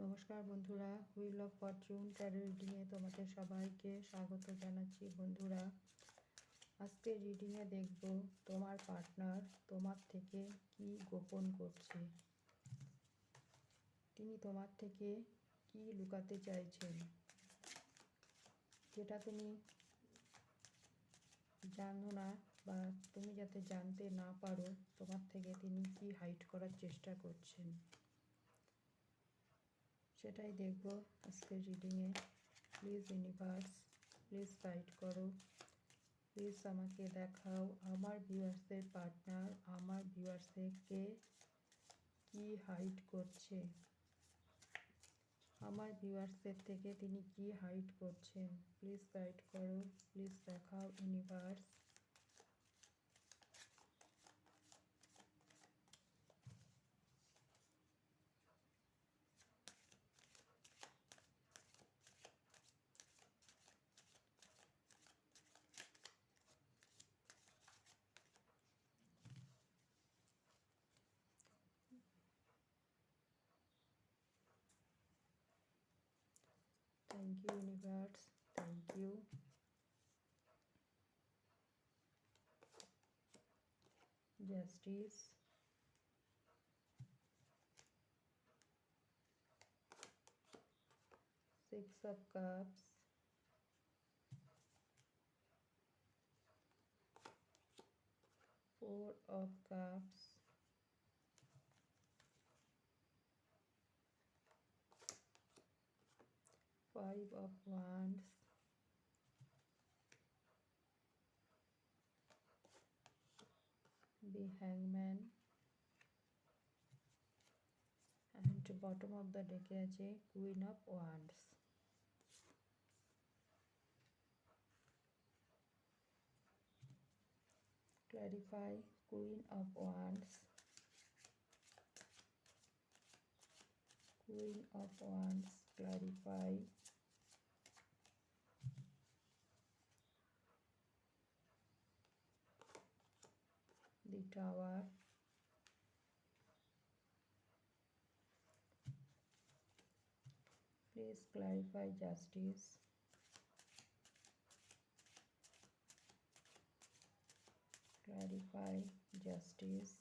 নমস্কার বন্ধুরা wheel of fortune tarot রিডিংয়ে তোমাদের সবাইকে স্বাগত জানাচ্ছি বন্ধুরা। আজকে রিডিংয়ে দেখব তোমার পার্টনার তোমার থেকে কি গোপন করছে। তিনি তোমার থেকে কি লুকাতে চাইছেন। যেটা তুমি জানো না বা তুমি যাতে জানতে না পারো, তোমার থেকে তিনি কি হাইট করার চেষ্টা করছেন। সেটাই দেখব আজকের রিডিংয়ে প্লিজ ইউনিভার্স প্লিজ গাইড করো। প্লিজ আমাকে দেখাও আমার ভিউয়ার্সের পার্টনার আমার ভিউয়ার্সকে কি হাইট করছে? আমার ভিউয়ার্সের থেকে তিনি কি হাইট করছেন? প্লিজ গাইড করো প্লিজ দেখাও universe universe. Thank you. Justice. Six of Cups. Four of Cups. Five of wands. The hangman. And bottom of the deck আছে queen of wands. Clarify queen of wands. Queen of wands clarify the tower. Please clarify justice. Clarify justice.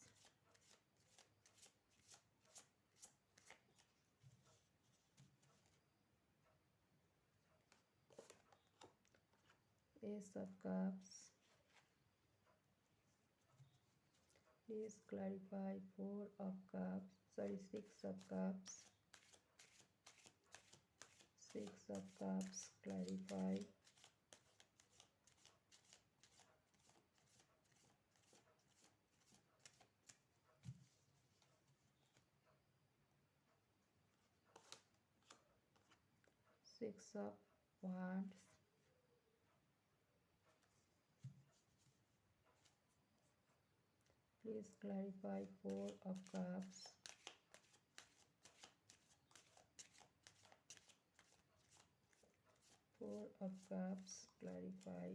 Ace of cups please clarify four of cups sorry six of cups. Six of cups clarify. Six of wands Please clarify four of cups. Four of cups, clarify.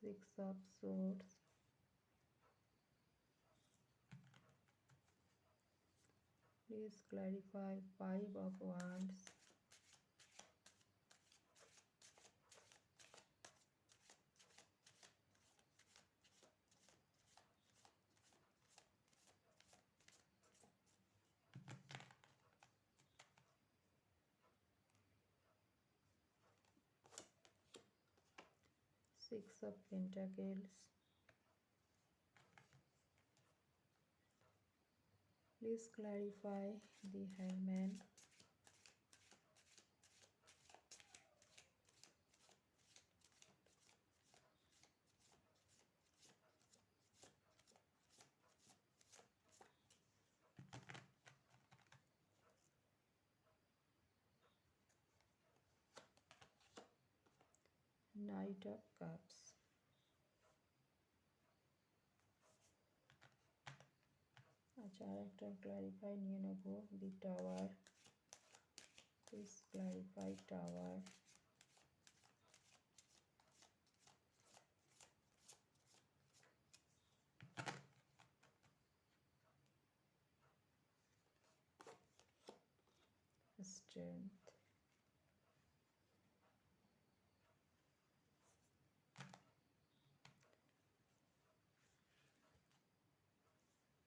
Six of swords. Please clarify five of wands. Six of pentacles. Please clarify the hangman knight of cups আচ্ছা আর একটা clarify নিয়ে নেব the tower please clarify tower strength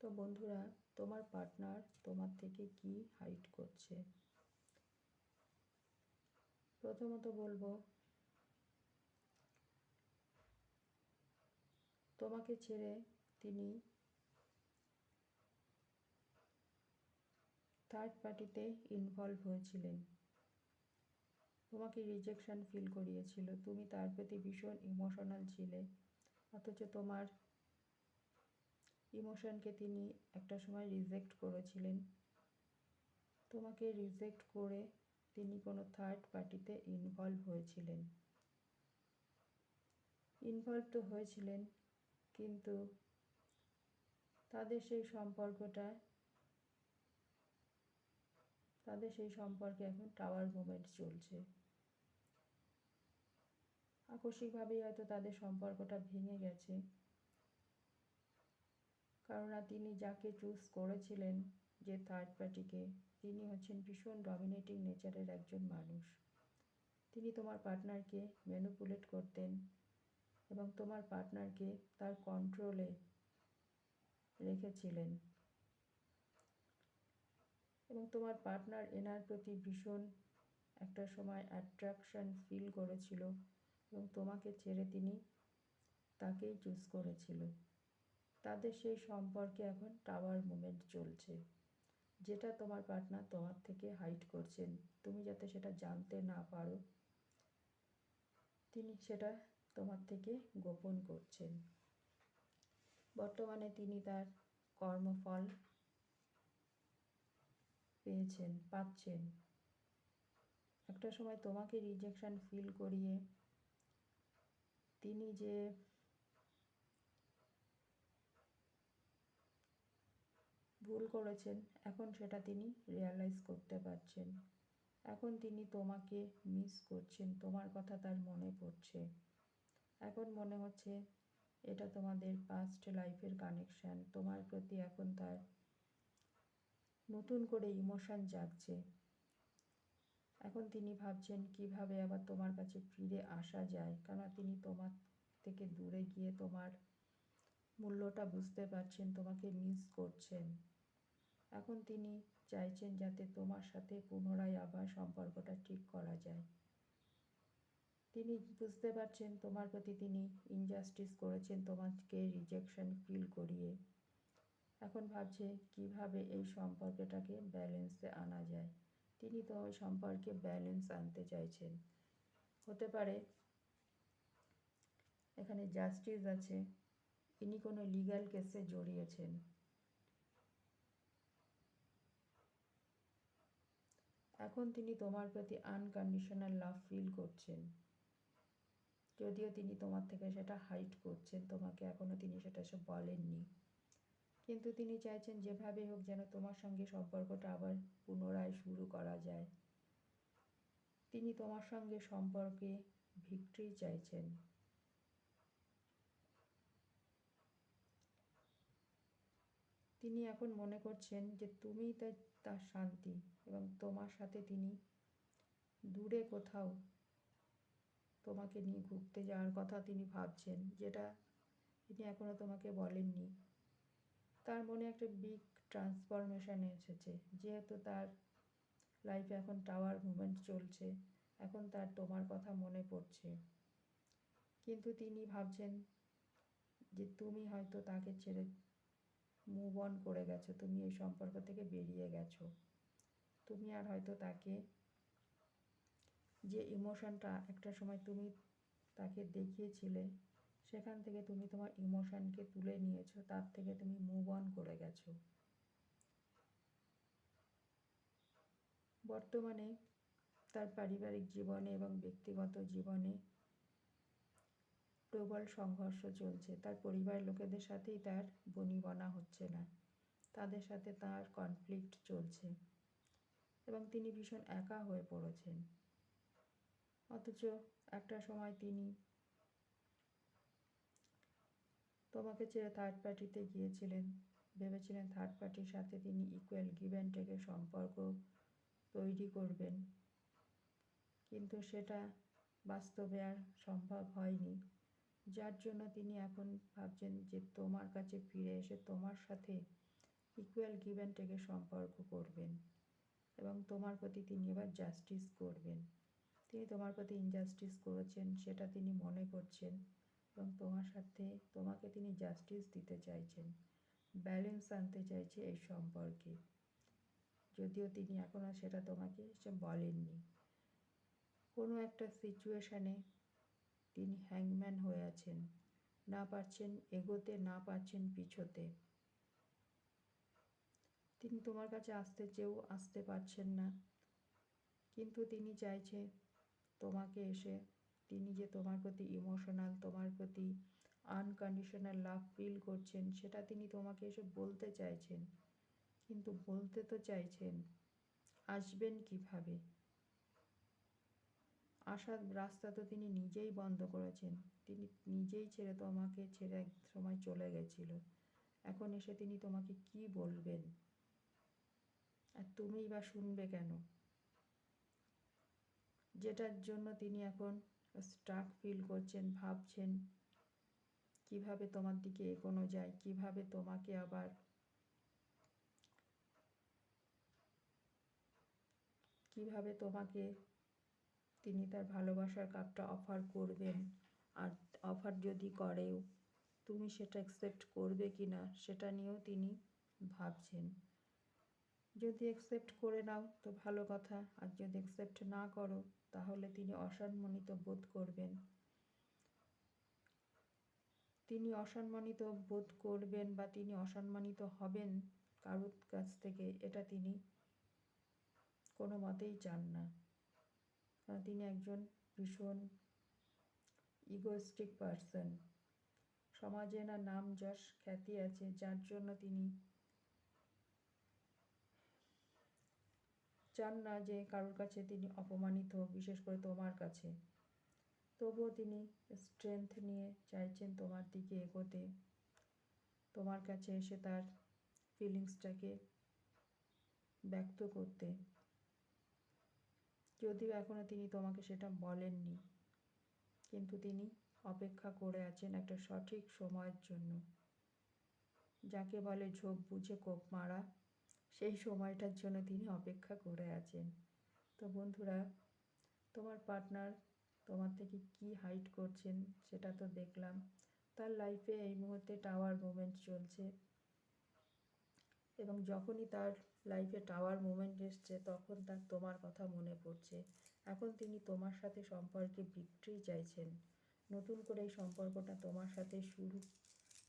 তো বন্ধুরা, তোমার partner তোমার থেকে কি হাইট করছে? প্রথমত বলব, তোমাকে ছেড়ে তিনি থার্ড পার্টিতে ইনভলভ হয়েছিলেন। তোমাকে রিজেকশন ফিল করিয়েছিল। তুমি তার প্রতি ভীষণ ইমোশনাল ছিলে। অথচ তোমার ইমোশনকে তিনি একটা সময় রিজেক্ট করেছিলেন। তোমাকে রিজেক্ট করে তিনি কোনো থার্ড পার্টিতে ইনভলভ হয়েছিলেন। ইনভলভ তো হয়েছিলেন, কিন্তু তাদের সেই সম্পর্কটা, তাদের সেই সম্পর্কে এখন টাওয়ার মুভমেন্ট চলছে। আকস্মিকভাবেই হয়তো তাদের সম্পর্কটা ভেঙে গেছে। কেননা তিনি যাকে চুজ করেছিলেন যে থার্ড পার্টিকে তিনি হচ্ছেন ভীষণ ডমিনেটিং নেচারের একজন মানুষ। তিনি তোমার পার্টনারকে ম্যানুপুলেট করতেন এবং তোমার পার্টনারকে তার কন্ট্রোলে রেখেছিলেন। এবং তোমার পার্টনার এনার প্রতি ভীষণ একটা সময় অ্যাট্রাকশন ফিল করেছিল এবং তোমাকে ছেড়ে তিনি তাকেই চুজ করেছিল। তাদের সেই সম্পর্কে এখন টাওয়ার মুভমেন্ট চলছে। যেটা তোমার পার্টনার তোমার থেকে হাইট করছেন। তুমি যাতে সেটা জানতে না পারো, তিনি সেটা তোমার থেকে গোপন করছেন। বর্তমানে তিনি তার কর্মফল পেয়েছেন, পাচ্ছেন। একটা সময় তোমাকে রিজেকশন ফিল করিয়ে তিনি যে ভুল করেছেন, এখন সেটা তিনি রিয়ালাইজ করতে পারছেন। এখন তিনি তোমাকে মিস করছেন, তোমার কথা তার মনে পড়ছে। এখন মনে হচ্ছে এটা তোমাদের পাস্ট লাইফের কানেকশান তোমার প্রতি এখন তার নতুন করে ইমোশন জাগছে। এখন তিনি ভাবছেন কীভাবে আবার তোমার কাছে ফিরে আসা যায় কেন তিনি তোমার থেকে দূরে গিয়ে তোমার মূল্যটা বুঝতে পারছেন, তোমাকে মিস করছেন। এখন তিনি চাইছেন যাতে তোমার সাথে পুনরায় আবার সম্পর্কটা ঠিক করা যায়। তিনি বুঝতে পারছেন তোমার প্রতি তিনি ইনজাস্টিস করেছেন, তোমাকে রিজেকশন ফিল করিয়ে। এখন ভাবছে কীভাবে এই সম্পর্কটাকে ব্যালেন্সে আনা যায়। তিনি তো ওই সম্পর্কে ব্যালেন্স আনতে চাইছেন। হতে পারে এখানে জাস্টিস আছে। ইনি কোনো লিগ্যাল কেসে জড়িয়েছেন। এখন তিনি তোমার প্রতি আনকন্ডিশনাল লাভ ফিল করছেন। যদিও তিনি তোমার থেকে সেটা হাইট করছেন, তোমাকে এখনও তিনি সেটা সব বলেননি। কিন্তু তিনি চাইছেন যেভাবে হোক যেন তোমার সঙ্গে সম্পর্কটা আবার পুনরায় শুরু করা যায়। তিনি তোমার সঙ্গে সম্পর্কে ভিক্টরি চাইছেন। তিনি এখন মনে করছেন যে তুমি তার শান্তি এবং তোমার সাথে তিনি দূরে কোথাও তোমাকে নিয়ে ঘুরতে যাওয়ার কথা তিনি ভাবছেন, যেটা তিনি এখনও তোমাকে বলেননি। তার মনে একটা বিগ ট্রান্সফরমেশন এসেছে, যেহেতু তার লাইফে এখন টাওয়ার মুভমেন্ট চলছে, এখন তার তোমার কথা মনে পড়ছে। কিন্তু তিনি ভাবছেন যে তুমি হয়তো তাকে ছেড়ে মুভ অন করে গেছো, তুমি এই সম্পর্ক থেকে বেরিয়ে গেছো। তুমি আর হয়তো তাকে যে ইমোশনটা একটা সময় তুমি তাকে দেখিয়েছিলে, সেখান থেকে তুমি তোমার ইমোশনকে তুলে নিয়েছো, তার থেকে তুমি মুভ অন করে গেছো। বর্তমানে তার পারিবারিক জীবনে এবং ব্যক্তিগত জীবনে প্রবল সংঘর্ষ চলছে। তার পরিবারের লোকেদের সাথেই তার বনিবনা হচ্ছে না। তাদের সাথে তার কনফ্লিক্ট চলছে এবং তিনি ভীষণ একা হয়ে পড়েছেন। অথচ একটা সময় তিনি তোমাকে ছেড়ে থার্ড পার্টিতে গিয়েছিলেন। ভেবেছিলেন থার্ড পার্টির সাথে তিনি ইকুয়াল গিভ সম্পর্ক তৈরি করবেন। কিন্তু সেটা বাস্তবে আর সম্ভব হয়নি। যার জন্য তিনি এখন ভাবছেন যে তোমার কাছে ফিরে এসে তোমার সাথে ইকুয়াল গিভেন টেকে সম্পর্ক করবেন এবং তোমার প্রতি তিনি এবার জাস্টিস করবেন। তিনি তোমার প্রতি ইনজাস্টিস করেছেন, সেটা তিনি মনে করছেন এবং তোমার সাথে তোমাকে তিনি জাস্টিস দিতে চাইছেন ব্যালেন্স আনতে চাইছে এই সম্পর্কে। যদিও তিনি এখনও সেটা তোমাকে সে বলেননি। কোনো একটা সিচুয়েশানে তিনি হ্যাংম্যান হয়ে আছেন। না পারছেন এগোতে, না পারছেন পিছোতে। তিনি তোমার কাছে আসতে চেয়েও আসতে পারছেন না। কিন্তু তিনি চাইছে তোমাকে এসে, তিনি যে তোমার প্রতি ইমোশনাল, তোমার প্রতি আনকন্ডিশনাল লাভ ফিল করছেন, সেটা তিনি তোমাকে এসে বলতে চাইছেন। কিন্তু বলতে তো চাইছেন, আসবেন কীভাবে? আসার রাস্তা তো তিনি নিজেই বন্ধ করেছেন। তিনি নিজেই ছেড়ে তোমাকে ছেড়ে এক সময় চলে গেছিল। এখন এসে তিনি তোমাকে কি বলবেন? আর তুমিই বা শুনবে কেন? যেটার জন্য তিনি এখন স্টাক ফিল করছেন, ভাবছেন, কীভাবে তোমার দিকে এগোনো যায়, কীভাবে তোমাকে আবার কীভাবে তোমাকে তিনি তার ভালোবাসার কাপটা অফার করবেন। আর অফার যদি করেও তুমি সেটা অ্যাকসেপ্ট করবে কি না সেটা নিয়েও তিনি ভাবছেন। যদি অ্যাকসেপ্ট করে নাও তো ভালো কথা, আর যদি অ্যাকসেপ্ট না করো তাহলে তিনি অসম্মানিত বোধ করবেন। তিনি অসম্মানিত বোধ করবেন বা তিনি অসম্মানিত হবেন কারোর কাছ থেকে, এটা তিনি কোনো মতেই চান না। তিনি একজন ভীষণ ইগোস্টিক পারসন সমাজে না নাম যশ খ্যাতি আছে, যার জন্য তিনি চান না যে কারোর কাছে তিনি অপমানিত বিশেষ করে তোমার কাছে। তবুও তিনি স্ট্রেংথ নিয়ে চাইছেন তোমার দিকে এগোতে। তোমার কাছে এসে তার ফিলিংসটাকে ব্যক্ত করতে। যদিও এখনও তিনি তোমাকে সেটা বলেননি। কিন্তু তিনি অপেক্ষা করে আছেন একটা সঠিক সময়ের জন্য। যাকে বলে ঝোপ বুঝে কোপ মারা, সেই সময়টার জন্য তিনি অপেক্ষা করে আছেন। তো বন্ধুরা, তোমার পার্টনার তোমার থেকে কি হাইট করছেন সেটা তো দেখলাম। তার লাইফে এই মুহূর্তে টাওয়ার মুভমেন্ট চলছে। এবং যখনই তার লাইফে টাওয়ার মুভমেন্ট এসছে, তখন তার তোমার কথা মনে পড়ছে। এখন তিনি তোমার সাথে সম্পর্কে বিক্রি চাইছেন। নতুন করে এই সম্পর্কটা তোমার সাথে শুরু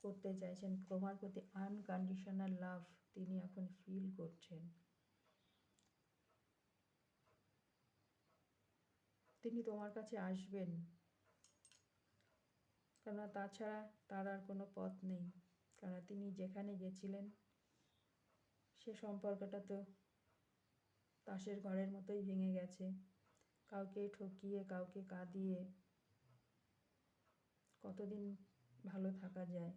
করতে চাইছেন। তোমার প্রতি আনকন্ডিশনাল লাভ তিনি এখন ফিল করছেন। তিনি তোমার কাছে আসবেন। কেননা তাছাড়া তার আর কোনো পথ নেই। কেননা তিনি যেখানে গেছিলেন সে সম্পর্কটা তো তাসের ঘরের মতোই ভেঙে গেছে। কাউকে ঠকিয়ে, কাউকে কাঁদিয়ে কতদিন ভালো থাকা যায়,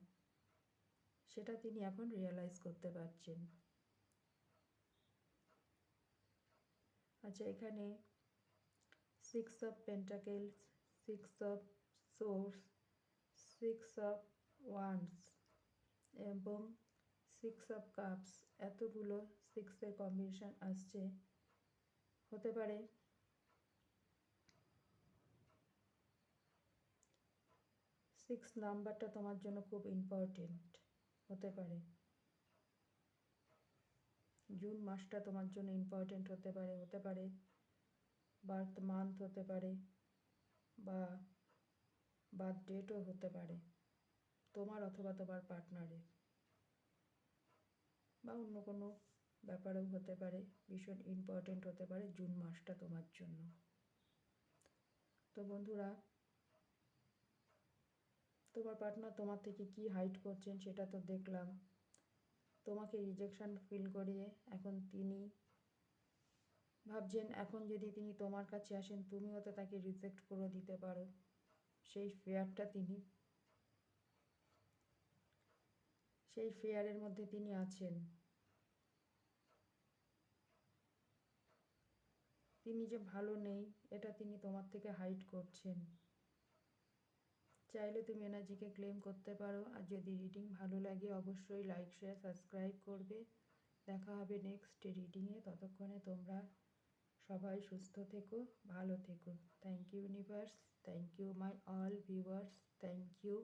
সেটা তিনি এখন রিয়েলাইজ করতে পারছেন। আচ্ছা এখানে six of pentacles six of swords six of wands এবং সিক্স অফ কাপস এতগুলো সিক্সের কম্বিনেশন আসছে। হতে পারে। সিক্স নাম্বারটা তোমার জন্য খুব ইম্পর্টেন্ট হতে পারে। জুন মাসটা তোমার জন্য ইম্পর্টেন্ট হতে পারে। হতে পারে। বার্থ মান্থ হতে পারে। বা বার্থ ডেটও হতে পারে। তোমার অথবা তোমার পার্টনারের বা অন্য কোনো ব্যাপারেও হতে পারে, ভীষণ ইম্পর্টেন্ট হতে পারে জুন মাসটা তোমার জন্য। তো বন্ধুরা, তোমার পার্টনার তোমার থেকে কি হাইট করছেন সেটা তো দেখলাম। তোমাকে রিজেকশন ফিল করিয়ে এখন তিনি ভাবছেন, এখন যদি তিনি তোমার কাছে আসেন, তুমিও তো তাকে রিজেক্ট করে দিতে পারো। সেই ফেয়ারটা তিনি সেই ফেয়ারের মধ্যে তিনি আছেন। তিনি যে ভালো নেই, এটা তিনি তোমার থেকে হাইড করছেন। চাইলে তুমি এনার্জিকে ক্লেম করতে পারো, আর যদি রিডিং ভালো লাগে, অবশ্যই লাইক শেয়ার সাবস্ক্রাইব করবে। দেখা হবে নেক্সট রিডিংয়ে ততক্ষণে তোমরা সবাই সুস্থ থেকো, ভালো থেকো। Thank you universe thank you my all viewers thank you